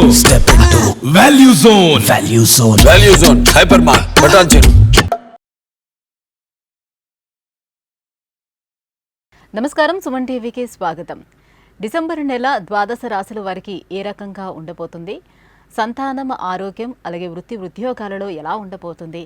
Step into value zone value zone. Value zone hyper Patancheru నమస్కారం సుమన్ టీవీకి స్వాగతం. December నెల ద్వాదశ రాశుల వారికి ఏ రకంగా ఉండబోతుంది? సంతానం ఆరోగ్యం అలాగే వృత్తి ఉద్యోగాలలో ఎలా ఉండబోతుంది?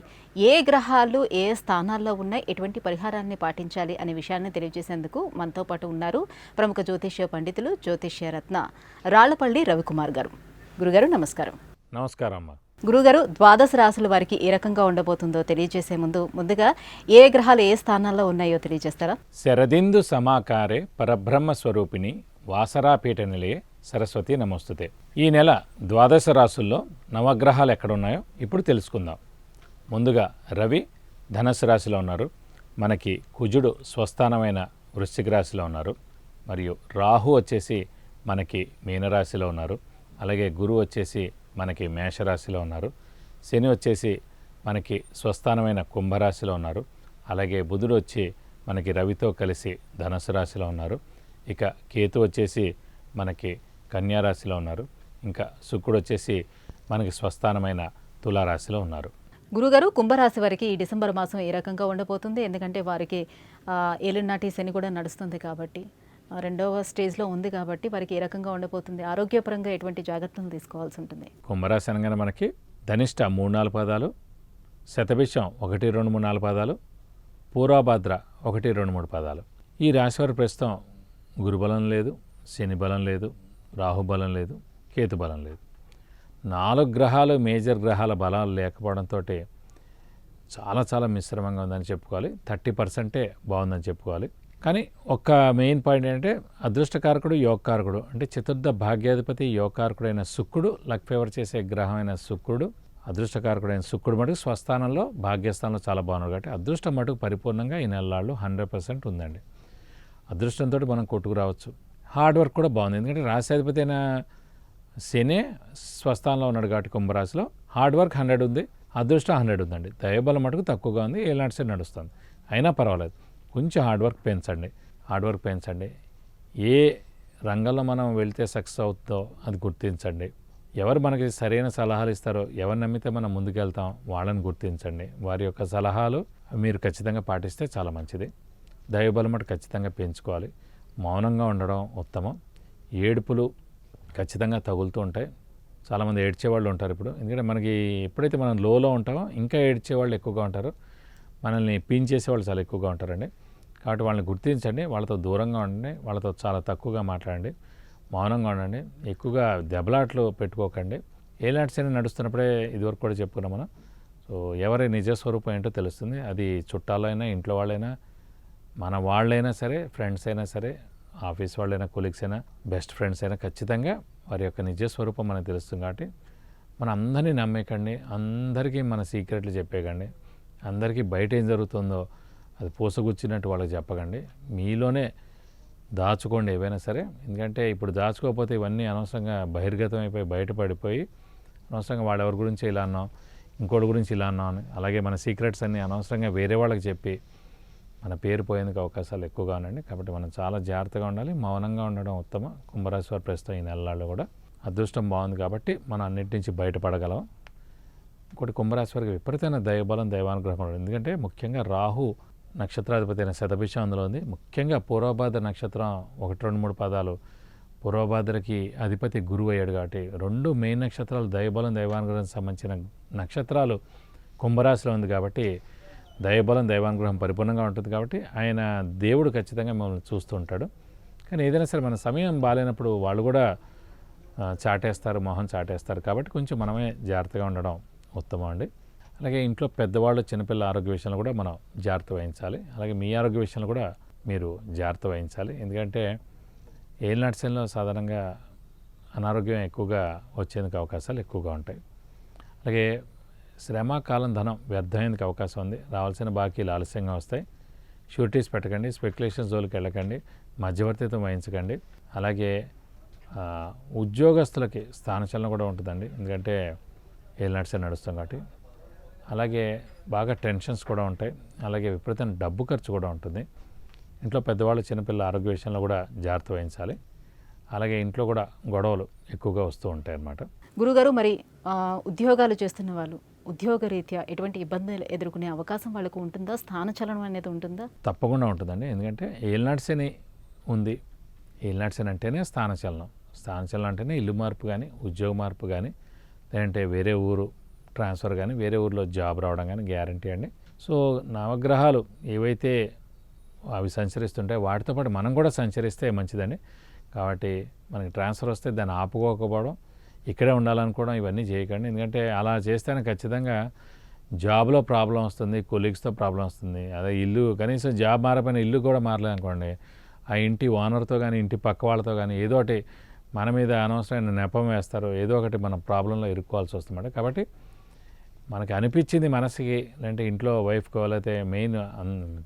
ఏ గ్రహాలు ఏ స్థానాల్లో ఉన్నాయి? ఎటువంటి పరిహారాన్ని పాటించాలి అనే విషయాన్ని తెలియజేసేందుకు మనతో పాటు ఉన్నారు ప్రముఖ జ్యోతిష్య పండితులు జ్యోతిష్య రత్న రాళ్ళపల్లి రవికుమార్ గారు. గురుగారు నమస్కారం. నమస్కారం అమ్మ గురుగారు ద్వాదశ రాశుల వారికి ఏ రకంగా ఉండబోతుందో తెలియజేసే ముందు ముందుగా ఏ గ్రహాలు ఏ స్థానాల్లో ఉన్నాయో తెలియజేస్తారా? శరదిందు సమాకారే పరబ్రహ్మ స్వరూపిణి వాసరాపీఠ నిలయే సరస్వతి నమస్తుతే. ఈ నెల ద్వాదశ రాసుల్లో నవగ్రహాలు ఎక్కడున్నాయో ఇప్పుడు తెలుసుకుందాం. ముందుగా రవి ధనుసు రాశిలో ఉన్నారు. మనకి కుజుడు స్వస్థానమైన వృశ్చిక రాశిలో ఉన్నారు. మరియు రాహు వచ్చేసి మనకి మీనరాశిలో ఉన్నారు. అలాగే గురువు వచ్చేసి మనకి మేషరాశిలో ఉన్నారు. శని వచ్చేసి మనకి స్వస్థానమైన కుంభరాశిలో ఉన్నారు. అలాగే బుధుడు వచ్చి మనకి రవితో కలిసి ధనుసు రాశిలో ఉన్నారు. ఇక కేతు వచ్చేసి మనకి కన్యారాశిలో ఉన్నారు. ఇంకా శుక్రుడు వచ్చేసి మనకి స్వస్థానమైన తులారాశిలో ఉన్నారు. గురుగారు కుంభరాశి వారికి ఈ డిసెంబర్ మాసం ఏ రకంగా ఉండబోతుంది? ఎందుకంటే వారికి ఆ, శని కూడా నడుస్తుంది కాబట్టి. రెండవ స్టేజ్లో ఉంది కాబట్టి వారికి ఏ రకంగా ఉండబోతుంది? ఆరోగ్యపరంగా ఎటువంటి జాగ్రత్తలు తీసుకోవాల్సి ఉంటుంది? కుంభరాశి అనగానే మనకి ధనిష్ట మూడు నాలుగు పదాలు శతభిషం ఒకటి రెండు మూడు నాలుగు పదాలు పూర్వభద్ర ఒకటి రెండు మూడు పదాలు. ఈ రాశివారి ప్రస్తుతం గురుబలం లేదు శని బలం లేదు రాహుబలం లేదు కేతు బలం లేదు. నాలుగు గ్రహాలు మేజర్ గ్రహాల బలాలు లేకపోవడంతో చాలా చాలా మిశ్రమంగా ఉందని చెప్పుకోవాలి. థర్టీ పర్సెంటే బాగుందని చెప్పుకోవాలి. కానీ ఒక్క మెయిన్ పాయింట్ ఏంటంటే అదృష్టకారకుడు యోగకారకుడు. అంటే చతుర్థ భాగ్యాధిపతి యోగకారకుడైన శుక్రుడు లక్ ఫేవర్ చేసే గ్రహమైన శుక్రుడు అదృష్టకారకుడైన శుక్రుడు మటుకు స్వస్థానంలో భాగ్యస్థానంలో చాలా బాగున్నాడు కాబట్టి అదృష్టం మటుకు పరిపూర్ణంగా ఈ నెలలాళ్ళు హండ్రెడ్ పర్సెంట్ ఉందండి. అదృష్టంతో మనం కొట్టుకురావచ్చు హార్డ్ వర్క్ కూడా బాగుంది. ఎందుకంటే రాశాధిపతి అయిన శనే స్వస్థానంలో ఉన్నాడు కాబట్టి కుంభరాశిలో. హార్డ్ వర్క్ హండ్రెడ్ ఉంది. అదృష్టం హండ్రెడ్ ఉందండి. దయబలం మటుకు తక్కువగా ఉంది. ఏలాంటి సైడ్ నడుస్తుంది. అయినా పర్వాలేదు. కొంచెం హార్డ్ వర్క్ పెంచండి హార్డ్ వర్క్ పెంచండి ఏ రంగంలో మనం వెళితే సక్సెస్ అవుతుందో అది గుర్తించండి. ఎవరు మనకి సరైన సలహాలు ఇస్తారో ఎవరు నమ్మితే మనం ముందుకెళ్తాం వాళ్ళని గుర్తించండి. వారి యొక్క సలహాలు మీరు ఖచ్చితంగా పాటిస్తే చాలా మంచిది. దైవబలం ఖచ్చితంగా పెంచుకోవాలి. మౌనంగా ఉండడం ఉత్తమం. ఏడుపులు ఖచ్చితంగా తగులుతూ ఉంటాయి. చాలామంది ఏడ్చేవాళ్ళు ఉంటారు ఇప్పుడు. ఎందుకంటే మనకి ఎప్పుడైతే మనం లోలో ఉంటామో ఇంకా ఏడ్చేవాళ్ళు ఎక్కువగా ఉంటారు. మనల్ని పిన్ చేసేవాళ్ళు చాలా ఎక్కువగా ఉంటారండి. కాబట్టి వాళ్ళని గుర్తించండి వాళ్ళతో దూరంగా ఉండండి వాళ్ళతో చాలా తక్కువగా మాట్లాడండి మౌనంగా ఉండండి ఎక్కువగా దెబ్బలాట్లు పెట్టుకోకండి. ఏలాట్స్ అయినా నడుస్తున్నప్పుడే ఇదివరకు కూడా చెప్పుకున్నాం మనం. సో ఎవరి నిజ స్వరూపం ఏంటో తెలుస్తుంది. అది చుట్టాలైనా ఇంట్లో వాళ్ళైనా మన వాళ్ళైనా సరే ఫ్రెండ్స్ అయినా సరే ఆఫీస్ వాళ్ళైనా కొలీగ్స్ అయినా బెస్ట్ ఫ్రెండ్స్ అయినా ఖచ్చితంగా వారి యొక్క నిజ స్వరూపం మనకు తెలుస్తుంది కాబట్టి మన అందరినీ నమ్మేకండి అందరికీ మన సీక్రెట్లు చెప్పేకండి. అందరికీ బయట ఏం జరుగుతుందో అది పూసగుచ్చినట్టు వాళ్ళకి చెప్పకండి. మీలోనే దాచుకోండి ఏవైనా సరే. ఎందుకంటే ఇప్పుడు దాచుకోకపోతే ఇవన్నీ అనవసరంగా బహిర్గతం అయిపోయి బయటపడిపోయి అనవసరంగా వాడెవరి గురించి ఇలా అన్నాం ఇంకోటి గురించి ఇలా అన్నాం అని అలాగే మన సీక్రెట్స్ అన్నీ అనవసరంగా వేరే వాళ్ళకి చెప్పి మన పేరు పోయేందుకు అవకాశాలు ఎక్కువగా ఉన్నాయండి కాబట్టి మనం చాలా జాగ్రత్తగా ఉండాలి. మౌనంగా ఉండడం ఉత్తమ. కుంభరాశి వారి ప్రస్తుతం ఈ నెలల్లో కూడా అదృష్టం బాగుంది కాబట్టి మనం అన్నిటి నుంచి బయటపడగలం. ఇంకోటి కుంభరాశి వారికి విపరీతమైన దైవబలం దైవానుగ్రహం ఉంది. ఎందుకంటే ముఖ్యంగా రాహు నక్షత్రాధిపతి అయిన శతభిషం అందులో ఉంది ముఖ్యంగా పూర్వభాద్ర నక్షత్రం ఒకటి రెండు మూడు పదాలు పూర్వభాద్రకి అధిపతి గురువు అయ్యాడు కాబట్టి రెండు మెయిన్ నక్షత్రాలు దైవబలం దైవానుగ్రహం సంబంధించిన నక్షత్రాలు కుంభరాశిలో ఉంది కాబట్టి దైవబలం దైవానుగ్రహం పరిపూర్ణంగా ఉంటుంది కాబట్టి ఆయన దేవుడు ఖచ్చితంగా మిమ్మల్ని చూస్తూ ఉంటాడు కానీ ఏదైనా సరే మన సమయం బాగాలేనప్పుడు వాళ్ళు కూడా చాటేస్తారు మొహం చాటేస్తారు కాబట్టి కొంచెం మనమే జాగ్రత్తగా ఉండడం ఉత్తమం అండి. అలాగే ఇంట్లో పెద్దవాళ్ళు చిన్నపిల్లల ఆరోగ్య విషయంలో కూడా మనం జాగ్రత్త వహించాలి. అలాగే మీ ఆరోగ్య విషయంలో కూడా మీరు జాగ్రత్త వహించాలి. ఎందుకంటే ఏలినాటి శనిలో సాధారణంగా అనారోగ్యం ఎక్కువగా వచ్చేందుకు అవకాశాలు ఎక్కువగా ఉంటాయి. అలాగే శ్రమ కాలం ధనం వ్యర్థమయ్యేందుకు అవకాశం ఉంది. రావాల్సిన బాకీలు ఆలస్యంగా వస్తాయి. షూరిటీస్ పెట్టకండి. స్పెక్యులేషన్ జోలికి వెళ్ళకండి. మధ్యవర్తిత్వం వహించకండి. అలాగే ఉద్యోగస్తులకి స్థానచలనం కూడా ఉంటుందండి. ఎందుకంటే ఏలినాటి శని నడుస్తాం కాబట్టి. అలాగే బాగా టెన్షన్స్ కూడా ఉంటాయి. అలాగే విపరీతమైన డబ్బు ఖర్చు కూడా ఉంటుంది. ఇంట్లో పెద్దవాళ్ళు చిన్నపిల్లల ఆరోగ్య విషయంలో కూడా జాగ్రత్త వహించాలి. అలాగే ఇంట్లో కూడా గొడవలు ఎక్కువగా వస్తూ ఉంటాయి అన్నమాట. గురుగారు మరి ఉద్యోగాలు చేస్తున్న వాళ్ళు ఉద్యోగ రీత్యా ఎటువంటి ఇబ్బందులు ఎదుర్కొనే అవకాశం వాళ్ళకు ఉంటుందా? స్థానచలనం అనేది ఉంటుందా? తప్పకుండా ఉంటుందండి. ఎందుకంటే ఏలినాటి శని ఉంది ఏలినాటి శని అంటేనే స్థానచలనం స్థానచలనం అంటేనే ఇల్లు మార్పు కానీ ఉద్యోగ మార్పు కానీ లేదంటే వేరే ఊరు ట్రాన్స్ఫర్ కానీ వేరే ఊరిలో జాబ్ రావడం కానీ గ్యారంటీ అండి. సో నవగ్రహాలు ఏవైతే అవి సంచరిస్తుంటే వాటితో పాటు మనం కూడా సంచరిస్తే మంచిదండి. కాబట్టి మనకి ట్రాన్స్ఫర్ వస్తే దాన్ని ఆపుకోకపోవడం ఇక్కడే ఉండాలనుకోవడం ఇవన్నీ చేయకండి. ఎందుకంటే అలా చేస్తేనే ఖచ్చితంగా జాబ్లో ప్రాబ్లం వస్తుంది కొలీగ్స్తో ప్రాబ్లం వస్తుంది. అదే ఇల్లు కనీసం జాబ్ మారపోయిన ఇల్లు కూడా మారలేదనుకోండి ఆ ఇంటి ఓనర్తో కానీ ఇంటి పక్క వాళ్ళతో కానీ ఏదో ఒకటి మన మీద అనవసరమైన నెపం వేస్తారు ఏదో ఒకటి మనం ప్రాబ్లంలో ఇరుక్కోవాల్సి వస్తుందన్నమాట. కాబట్టి మనకి అనిపించింది మనసుకి లేదంటే ఇంట్లో వైఫ్కో లేకపోతే మెయిన్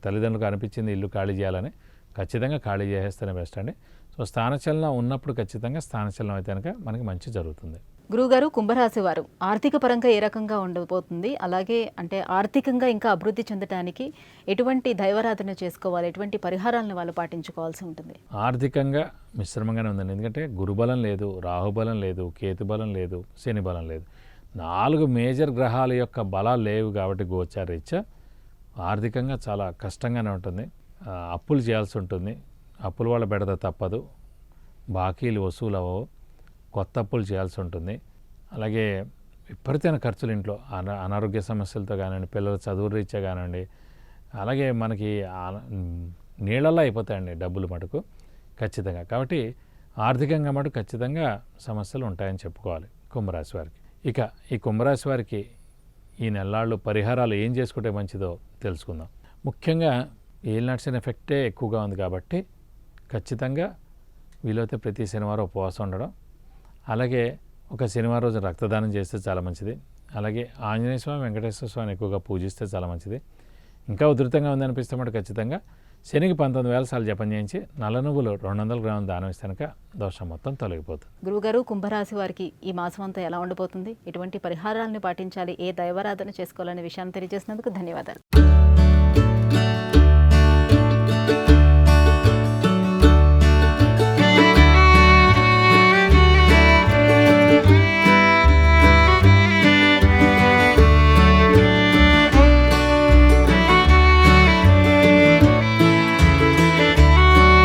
తల్లిదండ్రులకు అనిపించింది ఇల్లు ఖాళీ చేయాలని ఖచ్చితంగా ఖాళీ చేసేస్తేనే బెస్ట్ అండి. సో స్థానచలనం ఉన్నప్పుడు ఖచ్చితంగా స్థానచలనం అయితే కనుక మనకి మంచి జరుగుతుంది. గురుగారు కుంభరాశి వారు ఆర్థిక పరంగా ఏ రకంగా ఉండబోతుంది? అలాగే అంటే ఆర్థికంగా ఇంకా అభివృద్ధి చెందడానికి ఎటువంటి దైవారాధన చేసుకోవాలి? ఎటువంటి పరిహారాలను వాళ్ళు పాటించుకోవాల్సి ఉంటుంది? ఆర్థికంగా మిశ్రమంగానే ఉందండి. ఎందుకంటే గురుబలం లేదు రాహుబలం లేదు కేతుబలం లేదు శని బలం లేదు. నాలుగు మేజర్ గ్రహాల యొక్క బలాలు లేవు కాబట్టి గోచారీత్యా ఆర్థికంగా చాలా కష్టంగానే ఉంటుంది. అప్పులు చేయాల్సి ఉంటుంది. అప్పుల వల్ల బెడద తప్పదు. బాకీలు వసూలు అవ్వవు కొత్త అప్పులు చేయాల్సి ఉంటుంది. అలాగే విపరీతమైన ఖర్చులు ఇంట్లో. అన అనారోగ్య సమస్యలతో కానివ్వండి పిల్లల చదువు రీత్యా కానివ్వండి. అలాగే మనకి నీళ్ళల్లో అయిపోతాయండి డబ్బులు మటుకు ఖచ్చితంగా. కాబట్టి ఆర్థికంగా మటుకు ఖచ్చితంగా సమస్యలు ఉంటాయని చెప్పుకోవాలి కుంభరాశి వారికి. ఇక ఈ కుంభరాశి వారికి ఈ నెలాళ్ళు పరిహారాలు ఏం చేసుకుంటే మంచిదో తెలుసుకుందాం. ముఖ్యంగా ఏలినాట్సిన ఎఫెక్టే ఎక్కువగా ఉంది కాబట్టి ఖచ్చితంగా వీలైతే ప్రతి శనివారం ఉపవాసం ఉండడం అలాగే ఒక శనివారం రోజు రక్తదానం చేస్తే చాలా మంచిది. అలాగే ఆంజనేయ స్వామి వెంకటేశ్వర స్వామిని ఎక్కువగా పూజిస్తే చాలా మంచిది. ఇంకా ఉధృతంగా ఉందనిపిస్తే మటు ఖచ్చితంగా శనికి పంతొమ్మిది వేల సార్లు జపం చేయించి నల్ల నువ్వులు రెండు వందల గ్రాములు దానం ఇస్తానక దోషం మొత్తం తొలగిపోతుంది. గురువుగారు కుంభరాశి వారికి ఈ మాసం అంతా ఎలా ఉండబోతుంది? ఎటువంటి పరిహారాలను పాటించాలి? ఏ దైవారాధన చేసుకోవాలనే విషయాన్ని తెలియజేసినందుకు ధన్యవాదాలు.